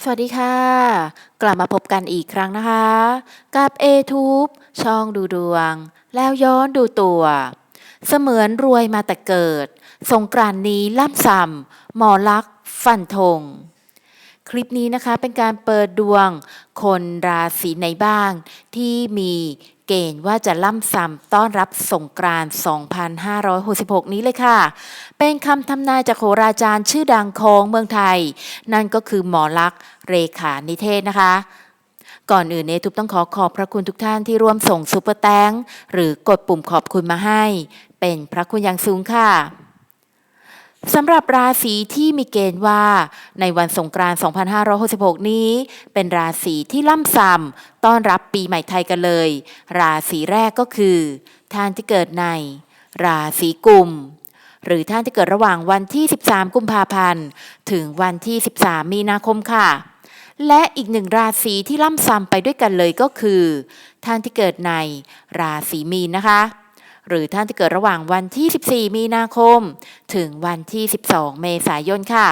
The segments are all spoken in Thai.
สวัสดีค่ะ กลับมาพบกันอีกครั้งนะคะ กับ a t u b e ช่องดูดวง แล้วย้อนดูตัว เสมือนรวยมาแต่เกิด สงกรานนี้ล่ำซ้ำหมอลักษ์ฟันธงคลิปนี้นะคะเป็นการเปิดดวงคนราศีไหนบ้าง ที่มี เกณฑ์ว่าจะล่ำซ้ำต้อนรับสงกราน 2566 นี้เลยค่ะ เป็นคำทำนายจากโหราจารย์ชื่อดังของเมืองไทย นั่นก็คือหมอลักษ์เรขานิเทศนะคะ ก่อนอื่นเนทุบต้องขอขอบพระคุณทุกท่านที่ร่วมส่งซุปเปอร์แตงหรือกดปุ่มขอบคุณมาให้ เป็นพระคุณอย่างสูงค่ะ สำหรับราศีที่มีเกณฑ์ว่า ในวันสงกรานต์ 2566 นี้ เป็นราศีที่ล่ำซ้ำต้อนรับปีใหม่ไทยกันเลย ราศีแรกก็คือ ท่านที่เกิดใน ราศีกุม หรือท่านที่เกิดระหว่างวันที่ 13 กุมภาพันธ์ ถึงวันที่ 13 มีนาคมค่ะ และอีกหนึ่งราศีที่ล่ำซ้ำไปด้วยกันเลยก็คือ ท่านที่เกิดในราศีมีนนะคะ หรือท่านที่เกิดระหว่างวันที่ 14 มีนาคม ถึงวันที่ 12 เมษายนค่ะ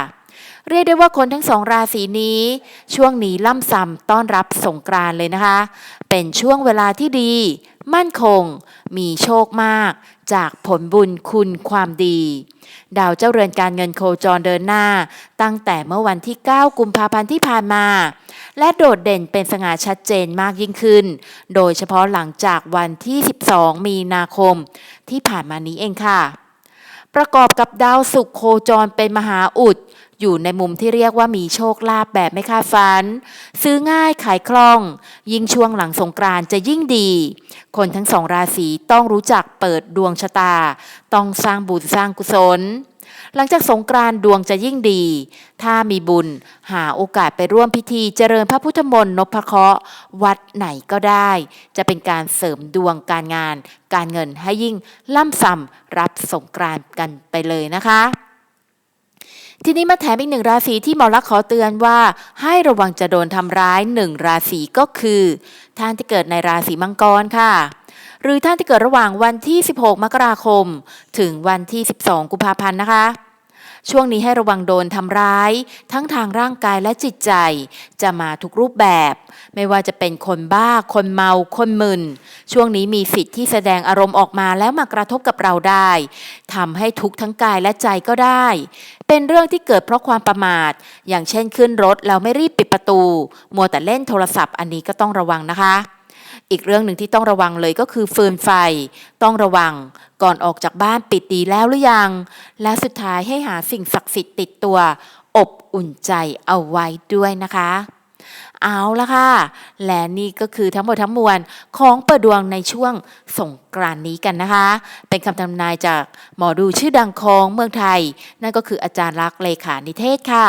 เรียกได้ว่าคนทั้งสองราศีนี้ ช่วงนี้ล่ำซ้ำต้อนรับสงกรานเลยนะคะ เป็นช่วงเวลาที่ดี มั่นคง มีโชคมาก จากผลบุญคุณความดี ดาวเจ้าเรือนการเงินโคจรเดินหน้า ตั้งแต่เมื่อวันที่ 9 กุมภาพันธ์ที่ผ่านมา และโดดเด่นเป็นสง่าชัดเจนมากยิ่งขึ้น โดยเฉพาะหลังจากวันที่ 12 มีนาคม ที่ผ่านมานี้เองค่ะ ประกอบกับดาวศุกร์โคจรเป็นมหาอุดอยู่ในมุมที่เรียกว่ามีโชคลาภแบบไม่คาดฝัน ซื้อง่ายขายคล่อง ยิ่งช่วงหลังสงกรานจะยิ่งดี คนทั้งสองราศีต้องรู้จักเปิดดวงชะตา ต้องสร้างบุญสร้างกุศล หลังจากสงกรานต์ดวงจะยิ่งดี ถ้ามีบุญหาโอกาสไปร่วมพิธีเจริญพระพุทธมนต์นพเคราะห์วัดไหนก็ได้ จะเป็นการเสริมดวงการงาน การเงินให้ยิ่งล่ำซ้ำรับสงกรานต์กันไปเลยนะคะ ทีนี้มาแถมอีกหนึ่งราศีที่หมอลักขอเตือนว่า ให้ระวังจะโดนทำร้ายหนึ่งราศีก็คือ ท่านที่เกิดในราศีมังกรค่ะ หรือท่านที่เกิดระหว่างวันที่ 16 มกราคม ถึงวันที่ 12 กุมภาพันธ์นะคะ ช่วงนี้ให้ระวังโดนทำร้าย ทั้งทางร่างกายและจิตใจ จะมาทุกรูปแบบ ไม่ว่าจะเป็นคนบ้า คนเมา คนมึน ช่วงนี้มีสิทธิ์ที่แสดงอารมณ์ออกมาแล้วมากระทบกับเราได้ทำให้ทุกทั้งกายและใจก็ได้ เป็นเรื่องที่เกิดเพราะความประมาท อย่างเช่นขึ้นรถแล้วไม่รีบปิดประตู มัวแต่เล่นโทรศัพท์อันนี้ก็ต้องระวังนะคะ อีกเรื่องหนึ่งที่ต้องระวังเลยก็คือฟืนไฟ ต้องระวังก่อนออกจากบ้านปิดดีแล้วหรือยัง และสุดท้ายให้หาสิ่งศักดิ์สิทธิ์ติดตัว อบอุ่นใจเอาไว้ด้วยนะคะ เอาละค่ะ และนี่ก็คือทั้งหมดทั้งมวลของเปิดดวงในช่วงสงกรานนี้กันนะคะ เป็นคำทำนายจากหมอดูชื่อดังของเมืองไทย นั่นก็คืออาจารย์ลักษณ์เลขานิเทศค่ะ